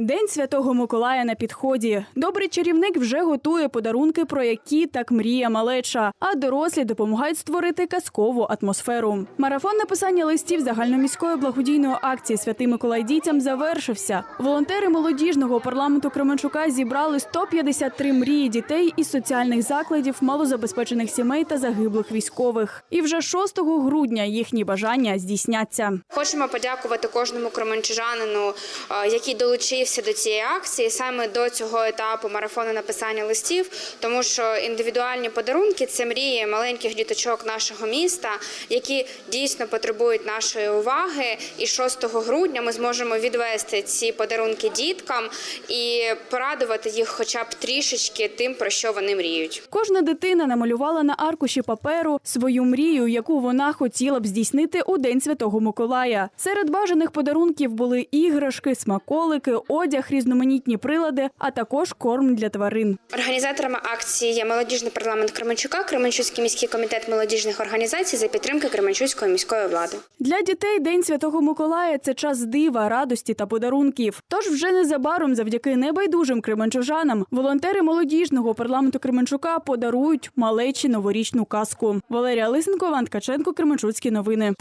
День святого Миколая на підході. Добрий чарівник вже готує подарунки, про які так мріє малеча. А дорослі допомагають створити казкову атмосферу. Марафон написання листів загальноміської благодійної акції Святий Миколай дітям завершився. Волонтери молодіжного парламенту Кременчука зібрали 153 мрії дітей із соціальних закладів, малозабезпечених сімей та загиблих військових. І вже 6 грудня їхні бажання здійсняться. Хочемо подякувати кожному кременчужанину, е, який долучився до цієї акції, саме до цього етапу марафону написання листів, тому що індивідуальні подарунки це мрії маленьких діточок нашого міста, які дійсно потребують нашої уваги. І 6 грудня ми зможемо відвести ці подарунки діткам і порадувати їх, хоча б трішечки тим, про що вони мріють. Кожна дитина намалювала на аркуші паперу свою мрію, яку вона хотіла б здійснити у День Святого Миколая. Серед бажаних подарунків були іграшки, смаколики, одяг, різноманітні прилади, а також корм для тварин. Організаторами акції є молодіжний парламент Кременчука, Кременчуцький міський комітет молодіжних організацій за підтримки Кременчуцької міської влади. Для дітей День Святого Миколая це час дива, радості та подарунків. Тож вже незабаром, завдяки небайдужим кременчужанам, волонтери молодіжного парламенту Кременчука подарують малечі новорічну казку. Валерія Лисенко, Іван Ткаченко, Кременчуцькі новини.